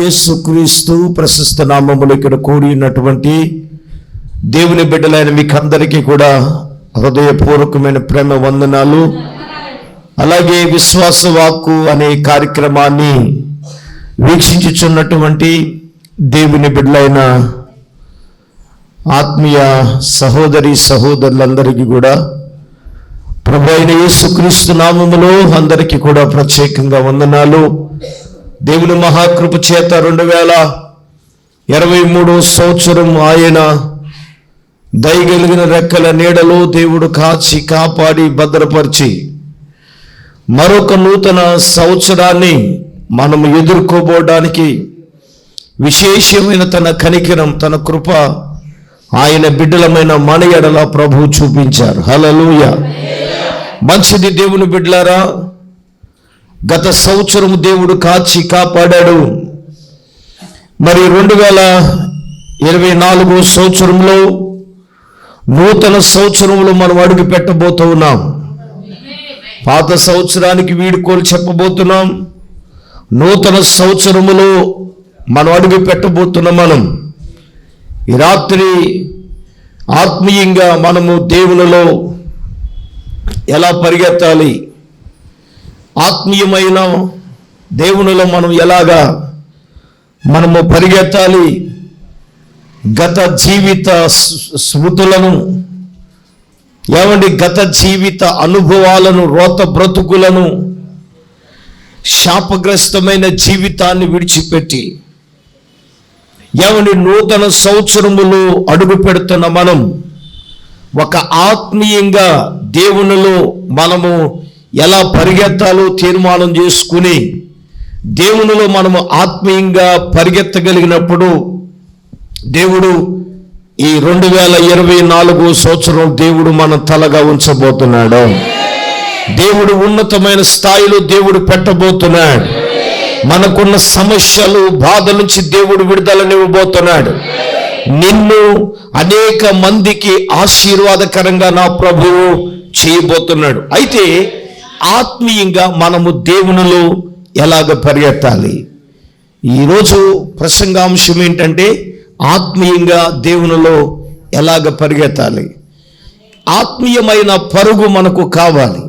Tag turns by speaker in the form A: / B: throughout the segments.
A: యేసుక్రీస్తు ప్రశస్త నామములు ఇక్కడ కూడి ఉన్నటువంటి దేవుని బిడ్డలైన మీకు అందరికీ కూడా హృదయపూర్వకమైన ప్రేమ వందనాలు. అలాగే విశ్వాస వాక్కు అనే కార్యక్రమాన్ని వీక్షించుచున్నటువంటి దేవుని బిడ్డలైన ఆత్మీయ సహోదరి సహోదరులందరికీ కూడా ప్రభు అయిన యేసుక్రీస్తు నామములో అందరికీ కూడా ప్రత్యేకంగా వందనాలు. దేవుని మహాకృప చేత రెండు వేల ఇరవై మూడో సంవత్సరం ఆయన దయగలిగిన రెక్కల నీడలో దేవుడు కాచి కాపాడి భద్రపరిచి మరొక నూతన సంవత్సరాన్ని మనము ఎదుర్కోబోవడానికి విశేషమైన తన కనికరం తన కృప ఆయన బిడ్డలమైన మన ఎడల ప్రభు చూపించారు. హలలుయ మంచిది దేవుని బిడ్డలారా. గత సంవత్సరం దేవుడు కాచి కాపాడాడు. మరి రెండు వేల ఇరవై నాలుగు సంవత్సరంలో నూతన సంవత్సరంలో మనం అడుగు పెట్టబోతూ ఉన్నాం. పాత సంవత్సరానికి వీడుకోలు చెప్పబోతున్నాం. నూతన సంవత్సరములో మనం అడుగు పెట్టబోతున్నాం మనం. ఈ రాత్రి ఆత్మీయంగా మనము దేవునిలో ఎలా పరిగెత్తాలి? ఆత్మీయమైన దేవునిలో మనం ఎలాగా మనము పరిగెత్తాలి? గత జీవిత స్- స్మృతులను ఏమండి? గత జీవిత అనుభవాలను రోత బ్రతుకులను శాపగ్రస్తమైన జీవితాన్ని విడిచిపెట్టి ఏమండి? నూతన సంవత్సరములో అడుగు పెడుతున్న మనం ఒక ఆత్మీయంగా దేవునిలో మనము ఎలా పరిగెత్తాలో తీర్మానం చేసుకుని దేవునిలో మనము ఆత్మీయంగా పరిగెత్తగలిగినప్పుడు దేవుడు ఈ రెండు వేల ఇరవై నాలుగు సంవత్సరం దేవుడు మన తలగా ఉంచబోతున్నాడు. దేవుడు ఉన్నతమైన స్థాయిలో దేవుడు పెట్టబోతున్నాడు. మనకున్న సమస్యలు బాధ నుంచి దేవుడు విడుదలనివ్వబోతున్నాడు. నిన్ను అనేక మందికి ఆశీర్వాదకరంగా నా ప్రభువు చేయబోతున్నాడు. అయితే ఆత్మీయంగా మనము దేవునిలో ఎలాగ పరిగెత్తాలి? ఈరోజు ప్రసంగాంశం ఏంటంటే ఆత్మీయంగా దేవునిలో ఎలాగ పరిగెత్తాలి? ఆత్మీయమైన పరుగు మనకు కావాలి.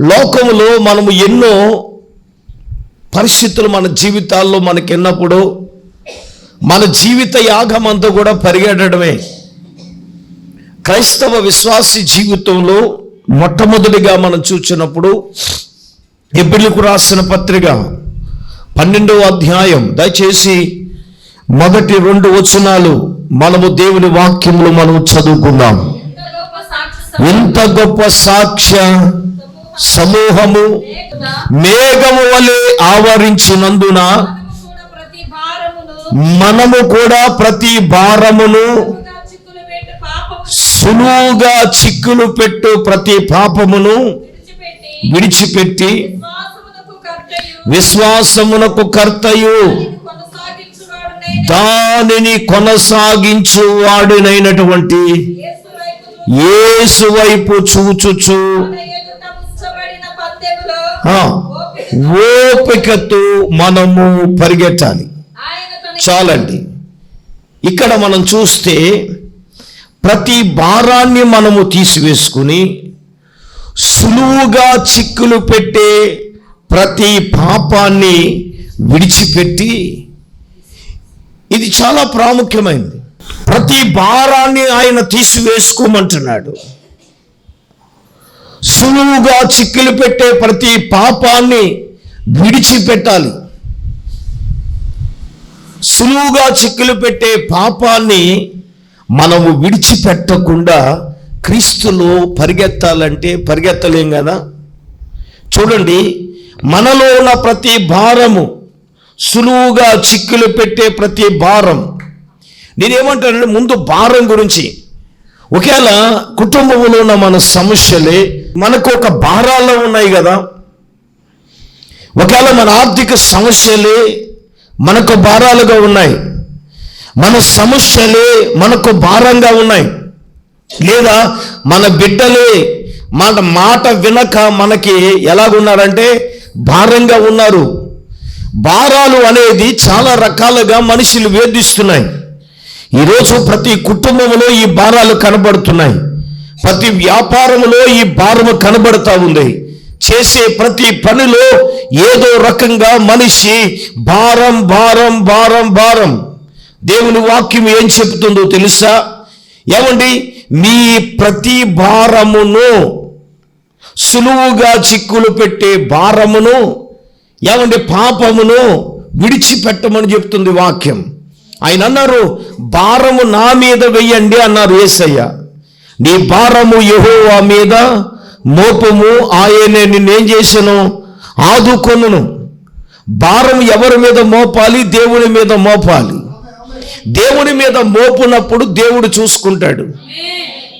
A: లోకములో మనము ఎన్నో పరిస్థితులు మన జీవితాల్లో మనకెన్నప్పుడు మన జీవిత యాగం అంతా కూడా పరిగెట్టడమే క్రైస్తవ విశ్వాసి జీవితంలో మొట్టమొదటిగా మనం చూసినప్పుడు ఎబ్బిలకు రాసిన పత్రిక పన్నెండవ అధ్యాయం. దయచేసి మొదటి రెండు వచనాలు మనము దేవుని వాక్యములు మనం చదువుకుందాం.
B: ఎంత గొప్ప
A: సాక్ష్య సమూహము మేఘము వలె ఆవరించినందున
B: మనము కూడా ప్రతి భారమును
A: మనము కూడా ప్రతి భారమును
B: సులువుగా చిక్కులు పెట్టి పాపము
A: సులువుగా చిక్కులు పెట్టు ప్రతి పాపమును
B: విడిచిపెట్టి విశ్వాసమునకు కర్తయు.
A: దానిని కొనసాగించు వాడినైనటువంటి
B: యేసు
A: వైపు చూచుచు. ఓపికతో మనము
B: తన
A: చాలండి. ఇక్కడ మనం చూస్తే ప్రతి భారాన్ని మనము తీసివేసుకుని సులువుగా చిక్కులు పెట్టే ప్రతి పాపాన్ని విడిచిపెట్టి ఇది చాలా ప్రాముఖ్యమైనది ప్రతి భారాన్ని ఆయన తీసివేసుకోమంటున్నాడు. సులువుగా చిక్కులు పెట్టే ప్రతి పాపాన్ని విడిచిపెట్టాలి. సులువుగా చిక్కులు పెట్టే పాపాన్ని మనము విడిచిపెట్టకుండా క్రీస్తులో పరిగెత్తాలంటే పరిగెత్తలేం కదా? చూడండి మనలో ఉన్న ప్రతి భారము సులువుగా చిక్కులు పెట్టే ప్రతి భారం. నేనేమంటానంటే ముందు భారం గురించి. ఒకవేళ కుటుంబంలో ఉన్న మన సమస్యలే మనకు ఒక భారాల్లో ఉన్నాయి కదా? ఒకవేళ మన ఆర్థిక సమస్యలే మనకు భారాలుగా ఉన్నాయి. మన సమస్యలే మనకు భారంగా ఉన్నాయి. లేదా మన బిడ్డలే మన మాట వినక మనకి ఎలాగున్నారంటే భారంగా ఉన్నారు. భారాలు అనేది చాలా రకాలుగా మనుషులు వేధిస్తున్నాయి. ఈరోజు ప్రతి కుటుంబంలో ఈ భారాలు కనబడుతున్నాయి. ప్రతి వ్యాపారంలో ఈ భారము కనబడుతూ ఉంది. చేసే ప్రతి పనిలో ఏదో రకంగా మనిషి భారం భారం భారం భారం. దేవుని వాక్యం ఏం చెప్తుందో తెలుసా? ఏమండి? మీ ప్రతి భారమును సులువుగా చిక్కులు పెట్టే భారమును ఏమండి? పాపమును విడిచిపెట్టమని చెప్తుంది వాక్యం. ఆయన అన్నారు భారము నా మీద వెయ్యండి అన్నారు ఏసయ్య. నీ భారము యెహోవా మీద మోపము ఆయనే నిన్నేం చేశాను? ఆదుకొనును. భారం ఎవరి మీద మోపాలి? దేవుని మీద మోపాలి. దేవుని మీద మోపునప్పుడు దేవుడు చూసుకుంటాడు.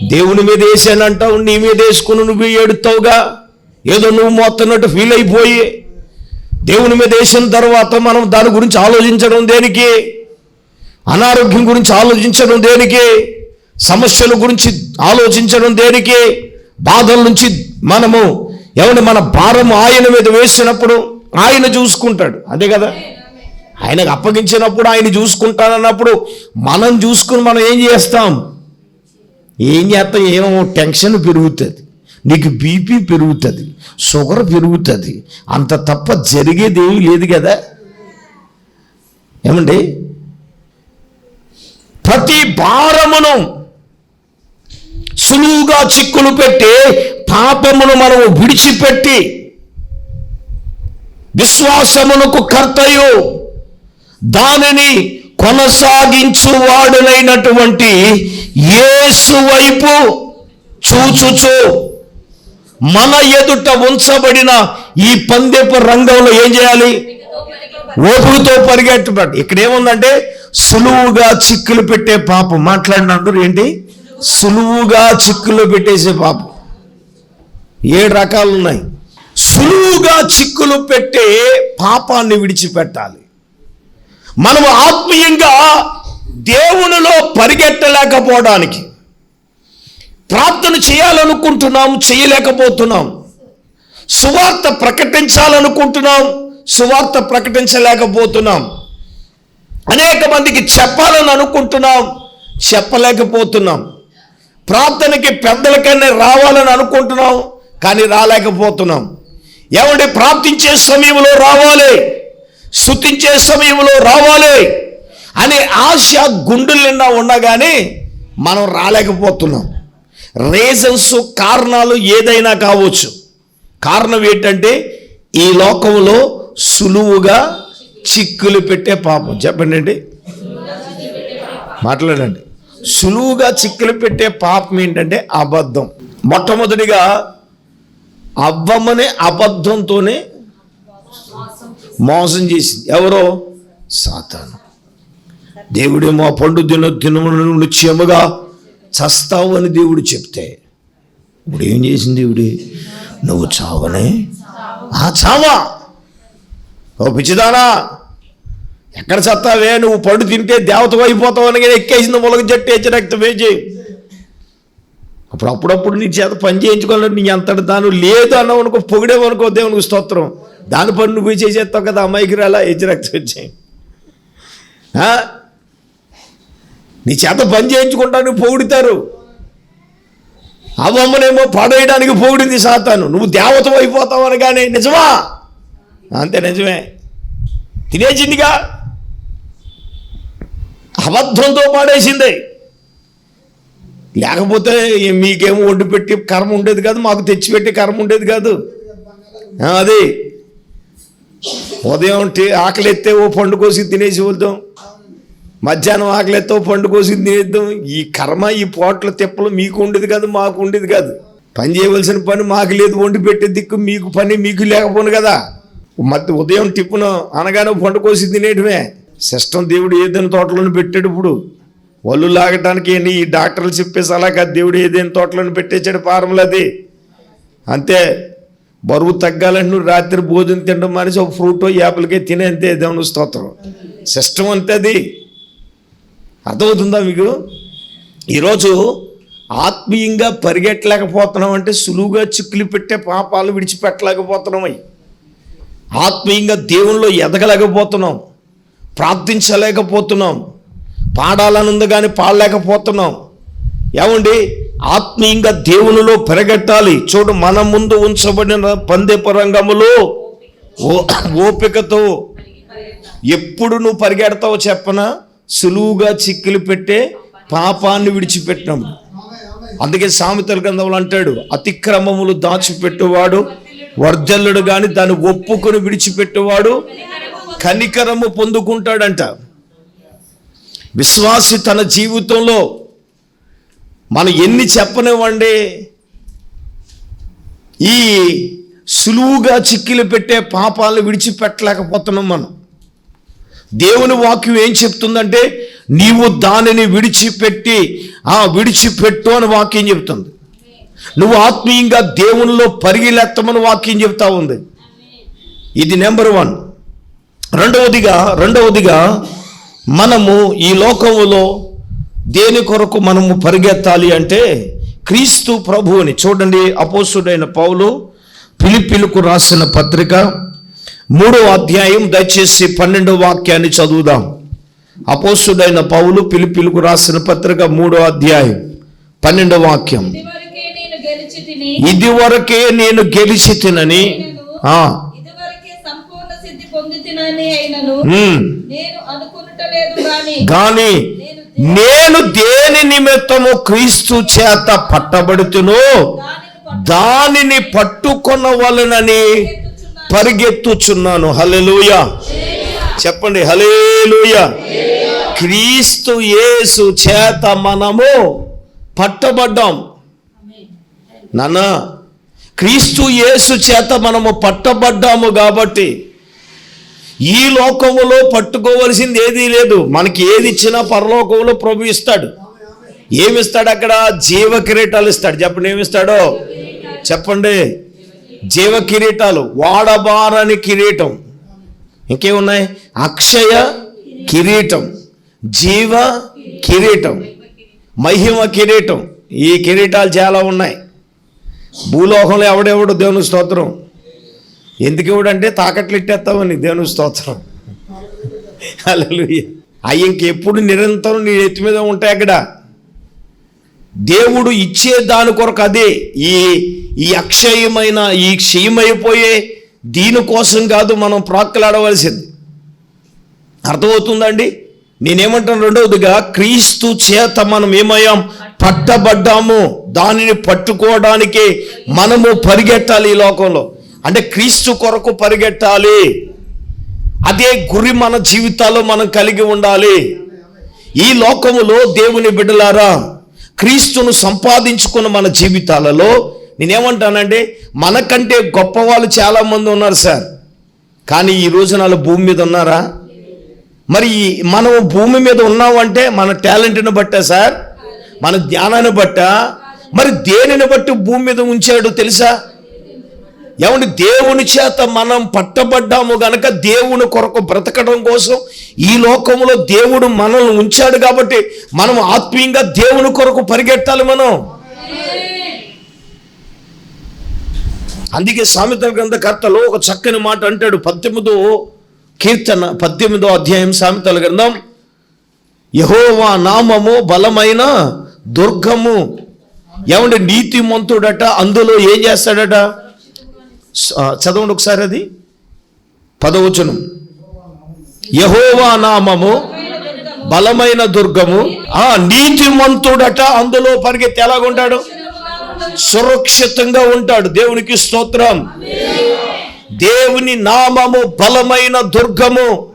A: దేవుని మీద వేసానంటావు నీ మీద వేసుకుని నువ్వు ఏడుతావుగా? ఏదో నువ్వు మోస్తున్నట్టు ఫీల్ అయిపోయి. దేవుని మీద వేసిన తర్వాత మనం దాని గురించి ఆలోచించడం దేనికి? అనారోగ్యం గురించి ఆలోచించడం దేనికి? సమస్యల గురించి ఆలోచించడం దేనికి? బాధల నుంచి మనము ఎవరి మన భారం ఆయన మీద వేసినప్పుడు ఆయన చూసుకుంటాడు. అదే కదా? ఆయనకు అప్పగించినప్పుడు ఆయన చూసుకుంటానన్నప్పుడు మనం చూసుకుని మనం ఏం చేస్తాం? ఏం చేస్తాం? ఏమో టెన్షన్ పెరుగుతుంది. నీకు బీపీ పెరుగుతుంది. షుగర్ పెరుగుతుంది. అంత తప్ప జరిగేది ఏమీ లేదు కదా? ఏమండి? ప్రతి భారమును సులువుగా చిక్కులు పెట్టి పాపమును మనము విడిచిపెట్టి విశ్వాసమునకు కర్తయు. దానిని కొనసాగించువాడునైనటువంటి యేసు వైపు చూచుచు. మన ఎదుట ఉంచబడిన ఈ పందెపు రంగంలో ఏం చేయాలి? ఓపులతో పరిగెట్టబడి ఇక్కడ ఏముందంటే సులువుగా చిక్కులు పెట్టే పాపం. మాట్లాడినందరూ ఏంటి? సులువుగా చిక్కులు పెట్టేసే పాపం. ఏడు రకాలు ఉన్నాయి సులువుగా చిక్కులు పెట్టే పాపాన్ని విడిచిపెట్టాలి. మనము ఆత్మీయంగా దేవునిలో పరిగెట్టలేకపోవడానికి ప్రార్థన చేయాలనుకుంటున్నాం చేయలేకపోతున్నాం. సువార్త ప్రకటించాలనుకుంటున్నాం సువార్త ప్రకటించలేకపోతున్నాం. అనేక మందికి చెప్పాలని అనుకుంటున్నాం చెప్పలేకపోతున్నాం. ప్రార్థనకి పెద్దలకన్నా రావాలని అనుకుంటున్నాం కానీ రాలేకపోతున్నాం. ఏమంటే ప్రార్థించే సమయంలో రావాలి. స్థుతించే సమయంలో రావాలి అనే ఆశ గుండెల నిండా ఉన్నా కానీ మనం రాలేకపోతున్నాం. రీజన్స్ కారణాలు ఏదైనా కావచ్చు. కారణం ఏంటంటే ఈ లోకంలో సులువుగా చిక్కులు పెట్టే పాపం. చెప్పండి అండి. మాట్లాడండి. సులువుగా చిక్కులు పెట్టే పాపం ఏంటంటే అబద్ధం. మొట్టమొదటిగా అవ్వమనే అబద్ధంతోనే మోసం చేసింది ఎవరో? సాతాను. దేవుడేమో పండు దిన దినమును నిశ్చయముగా చస్తావు అని దేవుడు చెప్తే ఇప్పుడు ఏం చేసింది దేవుడి? నువ్వు చావనే? ఆ చావా! ఓ పిచ్చిదానా! ఎక్కడ చస్తావే? నువ్వు పండు తింటే దేవత అయిపోతావు అని ఎక్కేసింది మొలక జట్టు వేసి రక్తం వేచి అప్పుడు అప్పుడప్పుడు నీ చేత పని చేయించుకోవాలని నీ అంతటి దాని లేదు అన్నావు అనుకో పొగిడేవనుకో దేవునికి స్తోత్రం. దాని పని నువ్వు చేసేస్తావు కదా అమ్మాయికి రాలా హెచ్చు నీ చేత పని నువ్వు పొగుడుతారు. బొమ్మనేమో పడేయడానికి పొగిడింది సాతాను. నువ్వు దేవత అయిపోతావు అనగానే నిజమా? అంతే నిజమే. తినేసిందిగా? అబద్ధంతో పాడేసింది. లేకపోతే మీకేమో ఒడ్డు పెట్టి కర్మ ఉండేది కాదు మాకు తెచ్చిపెట్టి కర్మ ఉండేది కాదు. అది. ఉదయం టీ- ఆకలి ఎత్తే ఓ పండు కోసి తినేసి వెళ్తాం మధ్యాహ్నం ఆకలి ఎత్తే ఓ పండు కోసి తినేద్దాం. ఈ కర్మ ఈ పోట్ల తిప్పలు మీకు ఉండేది కాదు మాకు ఉండేది కాదు. పని చేయవలసిన పని మాకు లేదు వండి పెట్టే దిక్కు మీకు పని మీకు లేకపోను కదా. మధ్య ఉదయం టిప్పును అనగానే పండు కోసి తినేయటమే సిస్టమ్ దేవుడు ఏదైనా తోటలను పెట్టాడు ఇప్పుడు. వల్లు లాగటానికి ఏంటి ఈ డాక్టర్లు చెప్పే సలహా దేవుడు ఏదైనా తోటలను పెట్టేశాడు ఫార్ములా అది అంతే. బరువు తగ్గాలంటే నువ్వు రాత్రి భోజనం తినడం మానేసి ఒక ఫ్రూట్ యాపిల్కే తినేంతే దేవుని స్తోత్రం. సిస్టమ్ అంతే అది. అర్థమవుతుందా మీకు? ఈరోజు ఆత్మీయంగా పరిగెట్టలేకపోతున్నాం అంటే సులువుగా చిక్కులు పెట్టే పాపాలు విడిచిపెట్టలేకపోతున్నామై. ఆత్మీయంగా దేవునిలో ఎదగలేకపోతున్నాం. ప్రార్థించలేకపోతున్నాం. పాడాలని ఉంది కానీ పాడలేకపోతున్నాం. ఏమండి? ఆత్మీయంగా దేవునిలో పెరగట్టాలి. చూడు మన ముందు ఉంచబడిన పందెపు రంగములో ఓ- ఓపికతో ఎప్పుడు నువ్వు పరిగెడతావో చెప్పనా? సులువుగా చిక్కులు పెట్టే పాపాన్ని విడిచిపెట్టినప్పుడు అందుకే సామెతల గ్రంథంలో అంటాడు అతిక్రమములు దాచిపెట్టువాడు వర్జల్లుడు కానీ దాన్ని ఒప్పుకొని విడిచిపెట్టువాడు కనికరము పొందుకుంటాడంట. విశ్వాసి తన జీవితంలో మనం ఎన్ని చెప్పనివ్వండి? ఈ సులువుగా చిక్కిలు పెట్టే పాపాలను విడిచిపెట్టలేకపోతున్నాం మనం. దేవుని వాక్యం ఏం చెప్తుందంటే నీవు దానిని విడిచిపెట్టి ఆ విడిచిపెట్టు అని వాక్యం చెప్తుంది. నువ్వు ఆత్మీయంగా దేవునిలో పరిగిలెత్తమని వాక్యం చెప్తా ఉంది. ఇది నెంబర్ వన్. రెండవదిగా రెండవదిగా మనము ఈ లోకంలో దేని కొరకు మనము పరిగెత్తాలి అంటే క్రీస్తు ప్రభువుని చూడండి అపోసుడైన పౌలు పిలిపిలకు రాసిన పత్రిక మూడో అధ్యాయం దయచేసి పన్నెండో వాక్యాన్ని చదువుదాం. అపోసుడైన పౌలు పిలిపిలకు రాసిన పత్రిక మూడో అధ్యాయం పన్నెండో వాక్యం.
B: ఇదివరకే నేను గెలిచి తిని
A: ఇదివరకే నేను గెలిచి తినని
B: గాని
A: నేను దేని నిమిత్తము క్రీస్తు చేత పట్టబడుతును
B: దానిని
A: పట్టుకున్న పట్టుకొనవలనని పరిగెత్తుచున్నాను. హలెలుయ చెప్పండి హలేలుయ క్రీస్తు యేసు చేత మనము పట్టబడ్డాం. నాన్న క్రీస్తు యేసు చేత మనము పట్టబడ్డాము కాబట్టి ఈ లోకములో పట్టుకోవలసింది ఏదీ లేదు. మనకి ఏది ఇచ్చినా పరలోకంలో ప్రభు ఇస్తాడు. ఏమిస్తాడు అక్కడ? జీవ కిరీటాలు ఇస్తాడు. చెప్పండి ఏమిస్తాడో? చెప్పండి. జీవ కిరీటాలు వాడబారని కిరీటం. ఇంకేమున్నాయి? అక్షయ కిరీటం. జీవ కిరీటం. మహిమ కిరీటం. ఈ కిరీటాలు చాలా ఉన్నాయి. భూలోకంలో ఎవడెవడు? దేవుని స్తోత్రం. ఎందుకు ఇవ్వడంటే తాకట్లు ఇట్టేస్తామని దేవుని స్తోత్రం. అలలు అవి ఇంకెప్పుడు నిరంతరం నీ ఎత్తి మీద ఉంటాయి అక్కడ. దేవుడు ఇచ్చే దాని కొరకు అదే. ఈ ఈ అక్షయమైన ఈ క్షయమైపోయే దీనికోసం కాదు మనం ప్రాక్కలాడవలసింది అర్థమవుతుందండి? నేనేమంటాను? రెండవదిగా క్రీస్తు చేత మనం ఏమయ్యాం? పట్టబడ్డాము. దానిని పట్టుకోవడానికి మనము పరిగెట్టాలి ఈ లోకంలో. అంటే క్రీస్తు కొరకు పరిగెట్టాలి. అదే గురి మన జీవితాల్లో మనం కలిగి ఉండాలి. ఈ లోకములో దేవుని బిడ్డలారా క్రీస్తును సంపాదించుకున్న మన జీవితాలలో నేనేమంటానంటే మనకంటే గొప్ప వాళ్ళు చాలా మంది ఉన్నారు సార్. కానీ ఈ రోజున వాళ్ళు భూమి మీద ఉన్నారా? మరి మనం భూమి మీద ఉన్నామంటే మన టాలెంట్ని బట్టా సార్? మన జ్ఞానాన్ని బట్టా? మరి దేనిని బట్టి భూమి మీద ఉంచాడు తెలుసా? ఏమంటే దేవుని చేత మనం పట్టబడ్డాము గనక దేవుని కొరకు బ్రతకడం కోసం ఈ లోకంలో దేవుడు మనల్ని ఉంచాడు కాబట్టి మనం ఆత్మీయంగా దేవుని కొరకు పరిగెట్టాలి మనం. అందుకే సామెతల గ్రంథకర్తలో ఒక చక్కని మాట అంటాడు. పద్దెనిమిదో కీర్తన పద్దెనిమిదో అధ్యాయం సామెతల గ్రంథం. యహోవా నామము బలమైన దుర్గము. ఏమంటే నీతిమంతుడట అందులో ఏం చేస్తాడట? చదవండి ఒకసారి అది. పదవచనం యహోవా నామము బలమైన దుర్గము. ఆ నీతిమంతుడట అందులో పరిగెత్తి ఎలాగుంటాడు సురక్షితంగా ఉంటాడు. దేవునికి స్తోత్రం. దేవుని నామము బలమైన దుర్గము.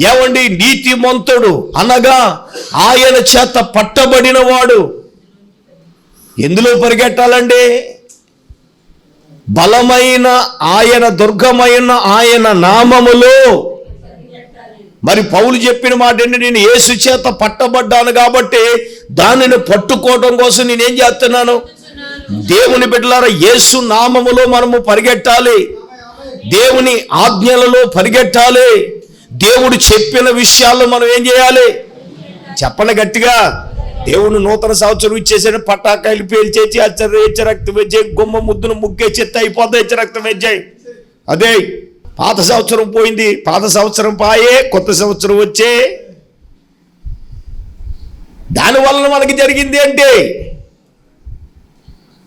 A: ఏమండి? నీతిమంతుడు. అనగా ఆయన చేత పట్టబడిన వాడు ఎందులో పరిగెట్టాలండి? బలమైన ఆయన దుర్గమైన ఆయన నామములో. మరి పౌలు చెప్పిన మాట ఏంటి? నేను యేసు చేత పట్టబడ్డాను కాబట్టి దానిని పట్టుకోవడం కోసం నేనేం చేస్తున్నాను? దేవుని బిడ్డలారా యేసు నామములో మనము పరిగెట్టాలి. దేవుని ఆజ్ఞలలో పరిగెట్టాలి. దేవుడు చెప్పిన విషయాల్లో మనం ఏం చేయాలి? చెప్పండి గట్టిగా. దేవుడు నూతన సంవత్సరం ఇచ్చేసాడు పటాకాయలు పేల్చేసి అచ్చర హెచ్చ రక్తం వేచేయి గుమ్మ ముద్దును ముగ్గేసి అయిపోతా హెచ్చ రక్తం వేజాయి అదే పాత సంవత్సరం పోయింది పాత సంవత్సరం పాయే కొత్త సంవత్సరం వచ్చే. దానివల్ల మనకి జరిగింది అంటే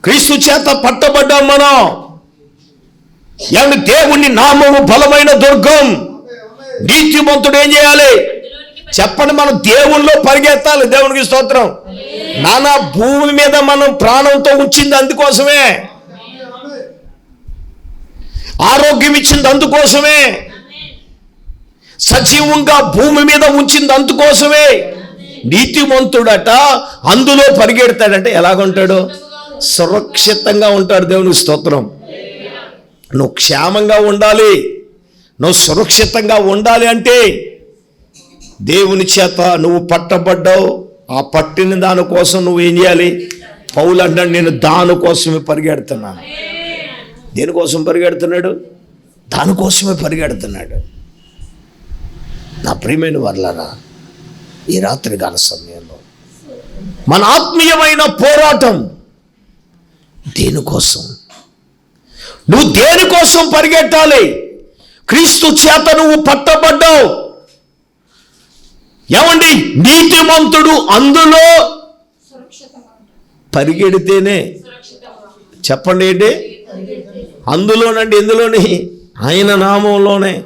A: క్రీస్తు చేత పట్టబడ్డాం మనం. ఏమంటే దేవుని నామము బలమైన దుర్గం. నీతిమంతుడు ఏం చేయాలి? చెప్పండి మనం దేవుల్లో పరిగెత్తాలి. దేవునికి స్తోత్రం. నానా భూమి మీద మనం ప్రాణంతో ఉంచింది అందుకోసమే. ఆరోగ్యం ఇచ్చింది అందుకోసమే. సజీవంగా భూమి మీద ఉంచింది అందుకోసమే. నీతిమంతుడట అందులో పరిగెడతాడంటే ఎలాగుంటాడు? సురక్షితంగా ఉంటాడు దేవునికి స్తోత్రం. నువ్వు క్షేమంగా ఉండాలి. నువ్వు సురక్షితంగా ఉండాలి అంటే దేవుని చేత నువ్వు పట్టబడ్డావు. ఆ పట్టిన దానికోసం నువ్వు ఏం చేయాలి? పౌలు అంటాడు నేను దానికోసమే పరిగెడుతున్నాను. దేనికోసం పరిగెడుతున్నాడు? దానికోసమే పరిగెడుతున్నాడు. నా ప్రియమైన వర్లరా ఈ రాత్రి గాన సమయంలో మన ఆత్మీయమైన పోరాటం దేనికోసం నువ్వు దేనికోసం పరిగెట్టాలి? క్రీస్తు చేత నువ్వు పట్టబడ్డావు. ఏమండి? నీతిమంతుడు అందులో పరిగెడితేనే. చెప్పండి ఏంటి? అందులోనండి ఎందులోని ఆయన నామంలోనే.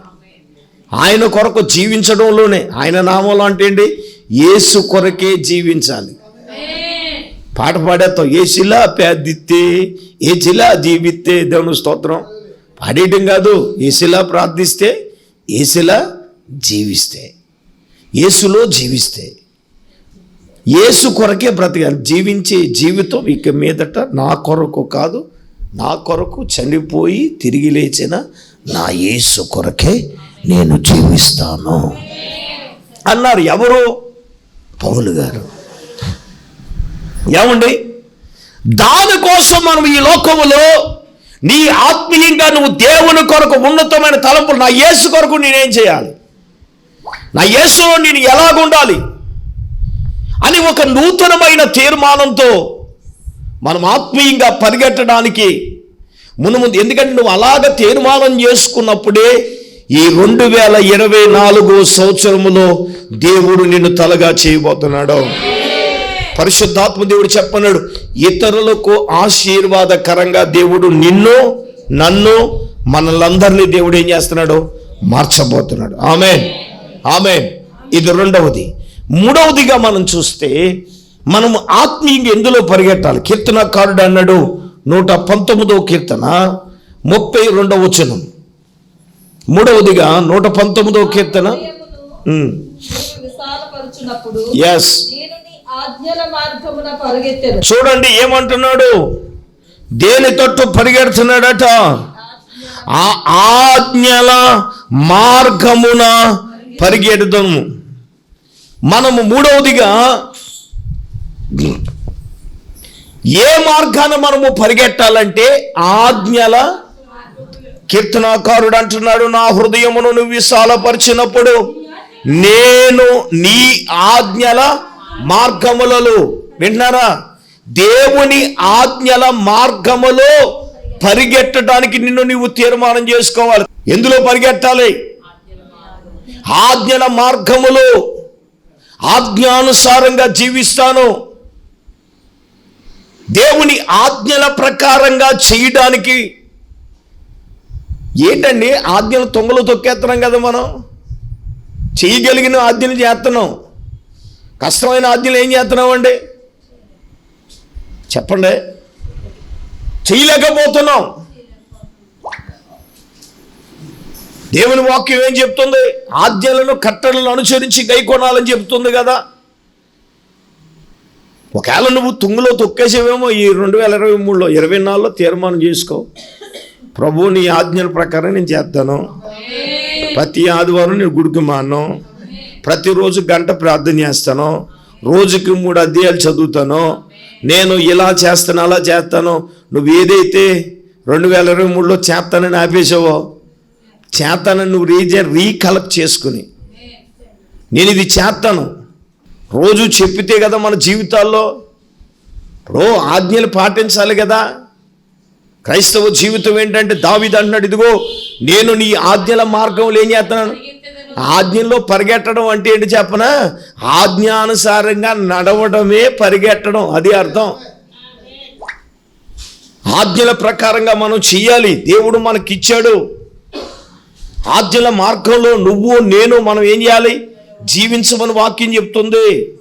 A: ఆయన కొరకు జీవించడంలోనే. ఆయన నామంలో అంటే ఏంటి? యేసు కొరకే జీవించాలి. పాట పాడేస్తాం. ఏ శిలా పేదిత్తే ఏ శిలా జీవిత్తే దేవుని స్తోత్రం. పాడేయటం కాదు. ఏ శిలా ప్రార్థిస్తే ఏ శిలా జీవిస్తే. యేసులో జీవిస్తే. యేసు కొరకే బ్రతకాలి. జీవించే జీవితం ఇక మీదట నా కొరకు కాదు నా కొరకు చనిపోయి తిరిగి లేచిన నా యేసు కొరకే నేను జీవిస్తాను. అన్నారు ఎవరు? పౌలు గారు. ఏమండి? దానికోసం మనం ఈ లోకములో నీ ఆత్మీయంగా నువ్వు దేవుని కొరకు ఉన్నతమైన తలంపులు నా యేసు కొరకు నేనేం చేయాలి? నా యేసులో నేను ఎలాగుండాలి అని ఒక నూతనమైన తీర్మానంతో మనం ఆత్మీయంగా పరిగెట్టడానికి మునుముందు ఎందుకంటే నువ్వు అలాగ తీర్మానం చేసుకున్నప్పుడే ఈ రెండు వేల ఇరవై నాలుగో సంవత్సరములో దేవుడు నిన్ను తలగా చేయబోతున్నాడు. పరిశుద్ధాత్మ దేవుడు చెప్పన్నాడు ఇతరులకు ఆశీర్వాదకరంగా దేవుడు నిన్ను నన్ను మనలందరినీ దేవుడు ఏం చేస్తున్నాడు? మార్చబోతున్నాడు. ఆమె ఆమె ఇది రెండవది. మూడవదిగా మనం చూస్తే మనము ఆత్మీయంగా ఎందులో పరిగెట్టాలి? కీర్తనకారుడు అన్నాడు నూట పంతొమ్మిదవ కీర్తన ముప్పై రెండవ వచనం. మూడవదిగా నూట పంతొమ్మిదవ కీర్తన. ఎస్ చూడండి ఏమంటున్నాడు? దేని తట్టు పరిగెడుతున్నాడట? ఆ ఆజ్ఞల మార్గమున పరిగెడదము. మనము మూడవదిగా ఏ మార్గాన మనము పరిగెట్టాలంటే ఆజ్ఞల కీర్తనాకారుడు అంటున్నాడు నా హృదయమును నువ్వు విశాలపరిచినప్పుడు నేను నీ ఆజ్ఞల మార్గములలో వింటున్నారా? దేవుని ఆజ్ఞల మార్గములో పరిగెట్టడానికి నిన్ను నీవు తీర్మానం చేసుకోవాలి. ఎందులో పరిగెట్టాలి? ఆజ్ఞల మార్గములో ఆజ్ఞానుసారంగా జీవిస్తాను. దేవుని ఆజ్ఞల ప్రకారంగా చేయడానికి ఏంటండి? ఆజ్ఞలు తొంగలు తొక్కేస్తున్నాం కదా మనం? చేయగలిగిన ఆజ్ఞలు చేస్తున్నాం కష్టమైన ఆజ్ఞలు ఏం చేస్తున్నామండి చెప్పండి. చేయలేకపోతున్నాం. దేవుని వాక్యం ఏం చెప్తుంది? ఆజ్ఞలను కట్టడలను అనుసరించి గైకొనాలని చెప్తుంది కదా. ఒకవేళ నువ్వు తుంగులో తొక్కేసేవేమో ఈ రెండు వేల ఇరవై మూడులో ఇరవై నాలుగులో తీర్మానం చేసుకో. ప్రభు నీ ఆజ్ఞల ప్రకారం నేను చేస్తాను. ప్రతి ఆదివారం నేను గుడికి మాను. ప్రతిరోజు గంట ప్రార్థన చేస్తాను. రోజుకి మూడు అధ్యాయాలు చదువుతాను. నేను ఇలా చేస్తాను అలా చేస్తాను. నువ్వు ఏదైతే రెండు వేల ఇరవై మూడులో చేస్తానని ఆపేసావో చేస్తానని నువ్వు రీజ రీకలెక్ట్ చేసుకుని. నేను ఇది చేస్తాను రోజు చెప్పితే కదా మన జీవితాల్లో రో ఆజ్ఞలు పాటించాలి కదా. క్రైస్తవ జీవితం ఏంటంటే దావిది అంటున్నాడు ఇదిగో నేను నీ ఆజ్ఞల మార్గంలో ఏం చేస్తున్నాను? ఆజ్ఞల్లో పరిగెట్టడం అంటే ఏంటి చెప్పనా? ఆజ్ఞానుసారంగా నడవడమే పరిగెట్టడం అది అర్థం. ఆజ్ఞల ప్రకారంగా మనం చెయ్యాలి. దేవుడు మనకిచ్చాడు. ఆద్యుల మార్గంలో నువ్వు నేను మనం ఏం చేయాలి? జీవించమని వాక్యం చెప్తుంది.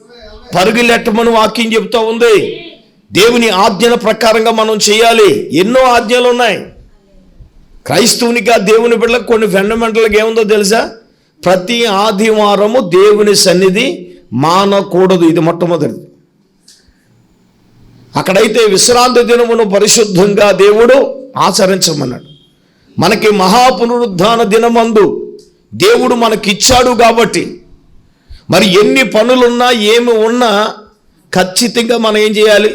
A: పరుగులెట్టమని వాక్యం చెప్తా ఉంది. దేవుని ఆజ్ఞల ప్రకారంగా మనం చేయాలి. ఎన్నో ఆజ్ఞలు ఉన్నాయి. క్రైస్తవునిగా దేవుని బిడ్డలకు కొన్ని ఫండమెంటల్గా ఏముందో తెలుసా? ప్రతి ఆదివారము దేవుని సన్నిధి మానకూడదు. ఇది మొట్టమొదటిది. అక్కడైతే విశ్రాంతి దినమును పరిశుద్ధంగా దేవుడు ఆచరించమన్నాడు. మనకి మహాపునరుద్ధాన దినమందు దేవుడు మనకిచ్చాడు కాబట్టి. మరి ఎన్ని పనులున్నా ఏమి ఉన్నా ఖచ్చితంగా మనం ఏం చేయాలి?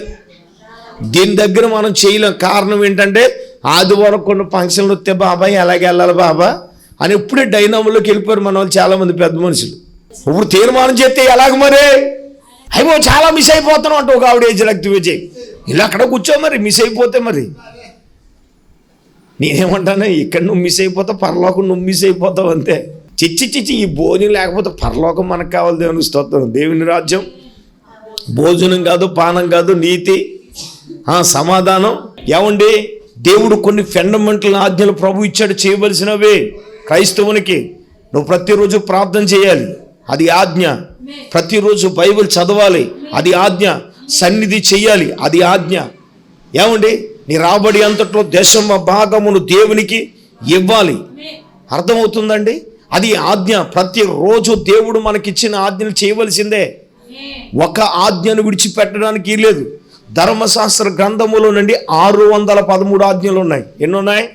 A: దీని దగ్గర మనం చేయలేం. కారణం ఏంటంటే ఆదివారం కొన్ని ఫంక్షన్లు వస్తే బాబాయ్ ఎలాగ వెళ్ళాలి బాబా? అని ఇప్పుడే డైనామోలోకి వెళ్ళిపోయారు మన వాళ్ళు చాలామంది పెద్ద మనుషులు. ఇప్పుడు తీర్మానం చేస్తే ఎలాగ మరి? అయిపో చాలా మిస్ అయిపోతున్నాం అంటూ ఒక ఆవిడ ఏజ్ రక్తి విజయ్. ఇలా అక్కడ కూర్చో మరి మిస్ అయిపోతే మరి. నేనేమంటాను ఇక్కడ నువ్వు మిస్ అయిపోతావు పరలోకం నువ్వు మిస్ అయిపోతావు అంతే. చిచ్చి చిచ్చి ఈ భోజనం లేకపోతే పరలోకం మనకు కావాలి దేవుని స్తోత్రం. దేవుని రాజ్యం భోజనం కాదు పానం కాదు నీతి సమాధానం. ఏమండి? దేవుడు కొన్ని ఫండమెంటల్ ఆజ్ఞలు ప్రభు ఇచ్చాడు చేయవలసినవే క్రైస్తవునికి. నువ్వు ప్రతిరోజు ప్రార్థన చేయాలి అది ఆజ్ఞ. ప్రతిరోజు బైబిల్ చదవాలి అది ఆజ్ఞ. సన్నిధి చేయాలి అది ఆజ్ఞ. ఏమండి? నీ రాబడి అంతట్లో దశమ భాగమును దేవునికి ఇవ్వాలి. అర్థమవుతుందండి? అది ఆజ్ఞ. ప్రతిరోజు దేవుడు మనకిచ్చిన ఆజ్ఞలు చేయవలసిందే. ఒక ఆజ్ఞను విడిచిపెట్టడానికి లేదు ధర్మశాస్త్ర గ్రంథములో నుండి ఆరు వందల పదమూడు ఆజ్ఞలు ఉన్నాయి. ఎన్నున్నాయి?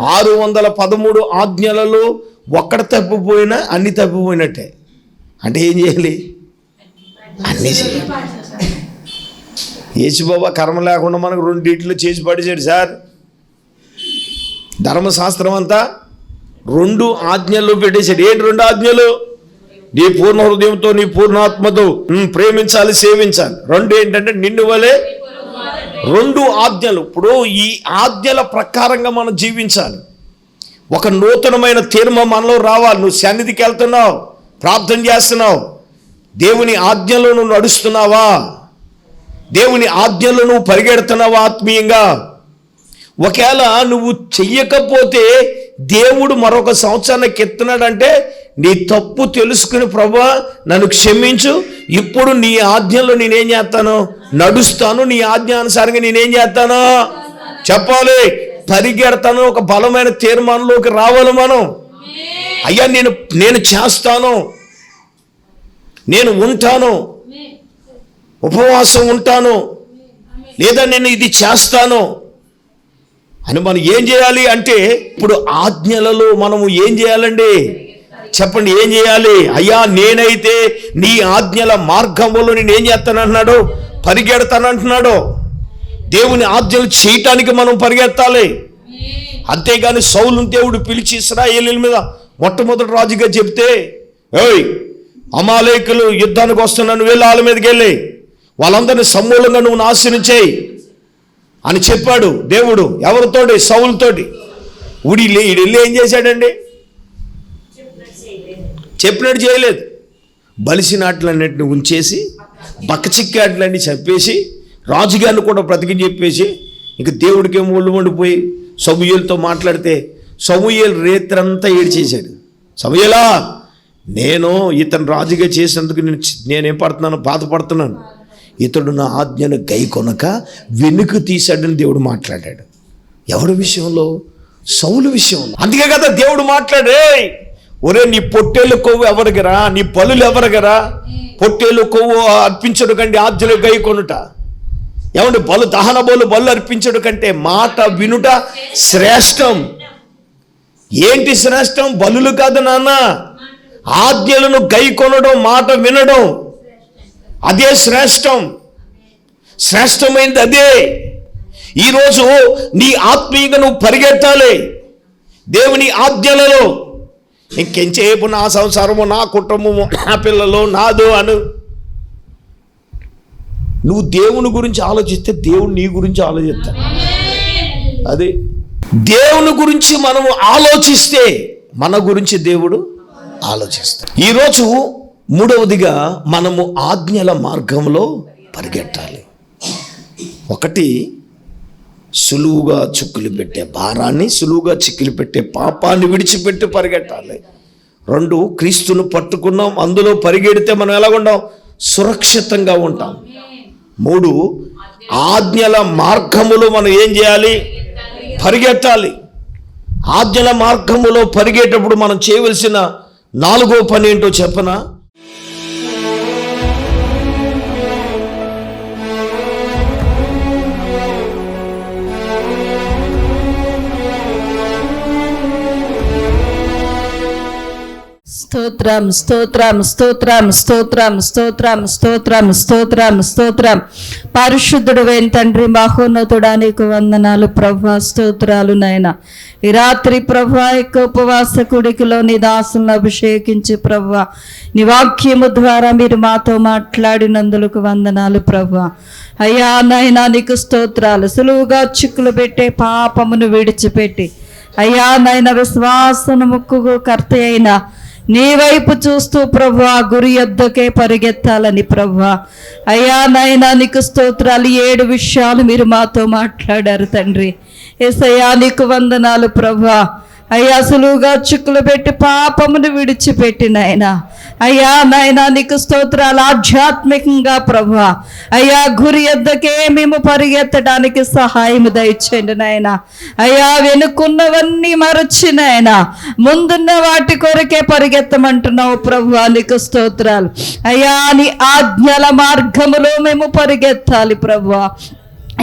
A: ఆరు వందల పదమూడు ఆజ్ఞలలో ఒక్కడ తప్పిపోయినా అన్ని తప్పిపోయినట్టే. అంటే ఏం చేయాలి? అన్నీ చేయాలి. యేసుబాబా కర్మ లేకుండా మనకు రెండింటిలో చేసి పడేసాడు సార్. ధర్మశాస్త్రం అంతా రెండు ఆజ్ఞల్లో పెట్టేశాడు. ఏంటి రెండు ఆజ్ఞలు? నీ పూర్ణ హృదయంతో నీ పూర్ణాత్మతో ప్రేమించాలి సేవించాలి. రెండు ఏంటంటే నిన్ను వలే రెండు ఆజ్ఞలు. ఇప్పుడు ఈ ఆజ్ఞల ప్రకారంగా మనం జీవించాలి. ఒక నూతనమైన తీర్మ మనలో రావాలి. నువ్వు సన్నిధికి వెళ్తున్నావు ప్రార్థన చేస్తున్నావు దేవుని ఆజ్ఞలో నువ్వు నడుస్తున్నావా? దేవుని ఆజ్ఞలో నువ్వు పరిగెడుతున్నావు ఆత్మీయంగా? ఒకవేళ నువ్వు చెయ్యకపోతే దేవుడు మరొక సంవత్సరానికి ఎత్తున్నాడంటే నీ తప్పు తెలుసుకుని ప్రభా నన్ను క్షమించు. ఇప్పుడు నీ ఆజ్ఞలో నేనేం చేస్తాను? నడుస్తాను. నీ ఆజ్ఞానుసారంగా నేనేం చేస్తాను? చెప్పాలి. పరిగెడతాను. ఒక బలమైన తీర్మానంలోకి రావాలి మనం. అయ్యా నేను నేను చేస్తాను. నేను ఉంటాను. ఉపవాసం ఉంటాను. లేదా నేను ఇది చేస్తాను. అని మనం ఏం చేయాలి అంటే ఇప్పుడు ఆజ్ఞలలో మనము ఏం చేయాలండి? చెప్పండి ఏం చేయాలి? అయ్యా నేనైతే నీ ఆజ్ఞల మార్గంలో నేను ఏం చేస్తానంటున్నాడు? పరిగెడతానంటున్నాడు. దేవుని ఆజ్ఞలు చేయటానికి మనం పరిగెత్తాలి. అంతేగాని సౌలు దేవుడు పిలిచి ఇస్రాయేలీల మీద మొట్టమొదటి రాజుగా చెప్తే ఏయ్ అమాలేకులు యుద్ధానికి వస్తున్నాను వెళ్ళి వాళ్ళ మీదకి వెళ్ళి. వాళ్ళందరినీ సమూలంగా నువ్వు నాశనం చేయి అని చెప్పాడు దేవుడు. ఎవరితోటి? సౌలతోటి. ఉడి ఈడు వెళ్ళి ఏం చేశాడండి? చెప్పినట్టు చేయలేదు. బలిసినాట్లన్నింటిని ఉంచేసి బక్కచిక్కాట్లన్నీ చెప్పేసి రాజుగారిని కూడా బ్రతికి చెప్పేసి ఇంక దేవుడికి ఏమో ఒళ్ళు వండిపోయి సమూయలతో మాట్లాడితే సమూయేలు రేత్రంతా ఏడ్చేశాడు. సమూయలా నేను ఇతను రాజుగా చేసినందుకు నేను నేనేం పడుతున్నాను? బాధపడుతున్నాను. ఇతడు నా ఆజ్ఞను గై కొనక వెనుక తీశాడని దేవుడు మాట్లాడాడు. ఎవరి విషయంలో? సౌలు విషయంలో. అందుకే కదా దేవుడు మాట్లాడే ఒరే నీ పొట్టేలు కొవ్వు ఎవరిగరా నీ పనులు ఎవరిగరా పొట్టేలు కొవ్వు అర్పించడు కంటే ఆజ్ఞలు గై కొనుట ఏమంటే బలు దహన బలు బలు అర్పించడు కంటే మాట వినుట శ్రేష్టం. ఏంటి శ్రేష్టం? బలులు కాదు నాన్న. ఆజ్ఞలను గై కొనడం మాట వినడం. అదే శ్రేష్టం. శ్రేష్టమైనది అదే. ఈరోజు నీ ఆత్మీయంగా నువ్వు పరిగెత్తాలి. దేవుని ఆజ్ఞలలో ఇంకెంచేపు నా సంసారము నా కుటుంబము నా పిల్లలు నాదు అను. నువ్వు దేవుని గురించి ఆలోచిస్తే దేవుడు నీ గురించి ఆలోచిస్తాడు అదే. దేవుని గురించి మనము ఆలోచిస్తే మన గురించి దేవుడు ఆలోచిస్తాడు ఈరోజు మూడవదిగా మనము ఆజ్ఞల మార్గంలో పరిగెట్టాలి. ఒకటి సులువుగా చిక్కులు పెట్టే భారాన్ని సులువుగా చిక్కులు పెట్టే పాపాన్ని విడిచిపెట్టి పరిగెట్టాలి. రెండు క్రీస్తును పట్టుకున్నాం అందులో పరిగెడితే మనం ఎలాగుంటాం? సురక్షితంగా ఉంటాం. మూడు ఆజ్ఞల మార్గములో మనం ఏం చేయాలి? పరిగెట్టాలి. ఆజ్ఞల మార్గములో పరిగేటప్పుడు మనం చేయవలసిన నాలుగో పని ఏంటో చెప్పనా?
B: స్తోత్రం స్తోత్రం స్తోత్రం స్తోత్రం స్తోత్రం స్తోత్రం స్తోత్రం స్తోత్రం. పరిశుద్ధుడు వెన్ తండ్రి మహోన్నతుడా నీకు వందనాలు ప్రభా స్తోత్రాలు నాయన. ఈ రాత్రి ప్రభా యొక్క ఉపవాస కుడికిలో నీ దాసులను అభిషేకించి ప్రభా నీ వాక్యము ద్వారా మీరు మాతో మాట్లాడినందులకు వందనాలు ప్రభా అయ్యా నాయన నీకు స్తోత్రాలు. సులువుగా చిక్కులు పెట్టే పాపమును విడిచిపెట్టి. అయ్యా నాయన విశ్వాసను ముక్కుకు కర్త అయిన నీ వైపు చూస్తూ ప్రభా గురి యొద్దకే పరిగెత్తాలని ప్రభా అయ్యా నాయనా నీకు స్తోత్రాలు ఏడు విషయాలు మీరు మాతో మాట్లాడారు తండ్రి. ఏసయ్యా నీకు వందనాలు ప్రభా అయ్యా సులువుగా చిక్కులు పెట్టి పాపమును విడిచిపెట్టి ఆయన అయ్యా నాయన నీకు స్తోత్రాలు ఆధ్యాత్మికంగా ప్రభు. అయ్యా గురి ఎద్దకే మేము పరిగెత్తడానికి సహాయం దయచేయండి నాయన. అయ్యా వెనుకున్నవన్నీ మరచి నాయన. ముందున్న వాటి కొరకే పరిగెత్తమంటున్నావు ప్రభు నీకు స్తోత్రాలు. అయ్యా నీ ఆజ్ఞల మార్గములో మేము పరిగెత్తాలి ప్రభు.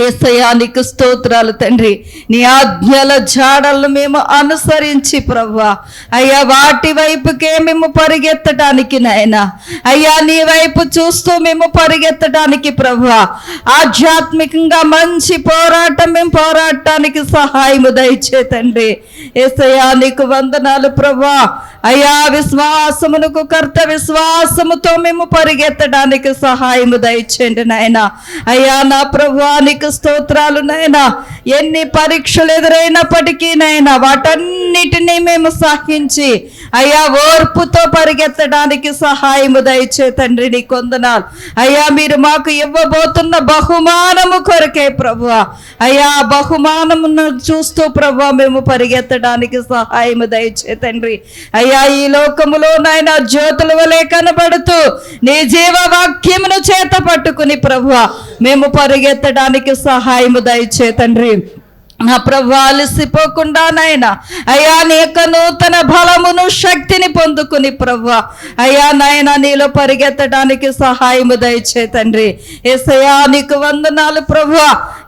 B: ఏసయ్యా నీకు స్తోత్రాలు తండ్రి. నీ ఆజ్ఞల జాడలను మేము అనుసరించి ప్రవ్వా. అయ్యా వాటి వైపుకే మేము పరిగెత్తడానికి నాయన. అయ్యా నీ వైపు చూస్తూ మేము పరిగెత్తడానికి ప్రవ్వా. ఆధ్యాత్మికంగా మంచి పోరాటం మేము పోరాటానికి సహాయము దయచే తండ్రి. ఏసయ్యా నీకు వందనాలు ప్రభా అయ్యా విశ్వాసమునకు కర్త విశ్వాసముతో మేము పరిగెత్తడానికి సహాయము దయచేయండి నాయన. అయ్యా నా ప్రభువానికి స్తోత్రాలు నాయనా. ఎన్ని పరీక్షలు ఎదురైనప్పటికీ నైనా వాటన్నిటినీ మేము సహించి అయ్యా ఓర్పుతో పరిగెత్తడానికి సహాయము దయచే తండ్రి నీ కొందనాలు. అయ్యా మీరు మాకు ఇవ్వబోతున్న బహుమానము కొరకే ప్రభు అయ్యా బహుమానమును చూస్తూ ప్రభు మేము పరిగెత్తడానికి సహాయము దయచే తండ్రి. అయ్యా ఈ లోకములో నాయన జ్యోతుల వలె కనబడుతూ నీ జీవ వాక్యమును చేత పట్టుకుని ప్రభు మేము పరిగెత్తడానికి సహాయము దయచే తండ్రి. నా ప్రభు అలసిపోకుండా నాయన. అయ్యా నీ యొక్క నూతన బలమును శక్తిని పొందుకుని ప్రభు. అయ్యా నాయన నీలో పరిగెత్తడానికి సహాయము దయచే తండ్రి. ఎసయా నీకు వందనాలు ప్రభు.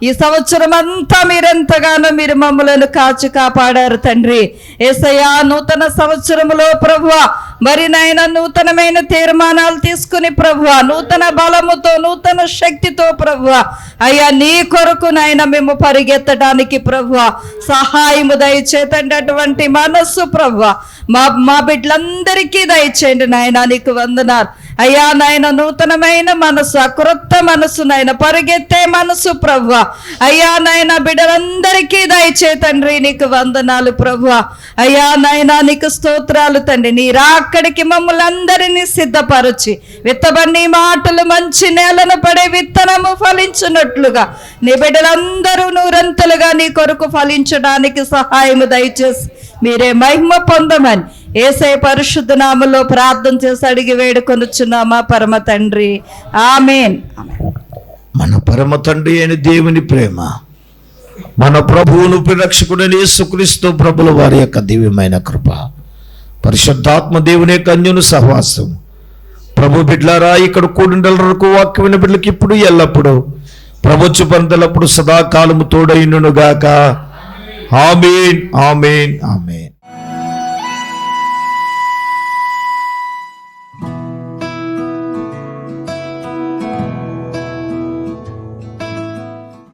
B: ఈ సంవత్సరం అంతా మీరెంతగానో మీరు మమ్మలను కాచి కాపాడారు తండ్రి. ఎసయా నూతన సంవత్సరములో ప్రభు మరి నాయన నూతనమైన తీర్మానాలు తీసుకుని ప్రభు నూతన బలముతో నూతన శక్తితో ప్రభు అయ్యా నీ కొరకు నాయన మేము పరిగెత్తడానికి ప్రభు సహాయము దయచేతండి అటువంటి మనస్సు ప్రభు మా మా బిడ్డలందరికీ దయచేయండి నాయన నీకు వందనాలు. అయ్యా నాయన నూతనమైన మనసు ఆ క్రొత్త మనసు నాయన పరిగెత్తే మనసు ప్రభు అయ్యా నాయన బిడ్డలందరికీ దయచే తండ్రి నీకు వందనాలు ప్రభు అయ్యా నాయన నీకు స్తోత్రాలు తండ్రి నీ అక్కడికి మమ్మల్ని అందరినీ సిద్ధపరచి విత్తబడి మాటలు మంచి నేలను పడే విత్తనము ఫలించున్నట్లుగా నీ బిడ్డలందరూ నూరంతలుగా నీ కొరకు ఫలించడానికి సహాయము దయచేసి మీరే మహిమ పొందమని ఏసై పరిశుద్ధ నామలో ప్రార్థన చేసి అడిగి వేడుకొనుచున్నామా పరమ తండ్రి. ఆమెన్.
A: మన పరమ తండ్రి అయిన దేవుని ప్రేమ మన ప్రభువును రక్షకుడని యేసుక్రీస్తు ప్రభుల వారి యొక్క దివ్యమైన కృప పరిశుద్ధాత్మ దేవుని యొక్క అన్యును సహవాసం. ప్రభు బిడ్లారా ఇక్కడ కూడిండల వరకు వాక్యమైన బిడ్డలకి ఇప్పుడు ఎల్లప్పుడు ప్రభుత్వ పంతలప్పుడు సదాకాలము తోడైనను గాక ఆమెన్ ఆమెన్ ఆమెన్.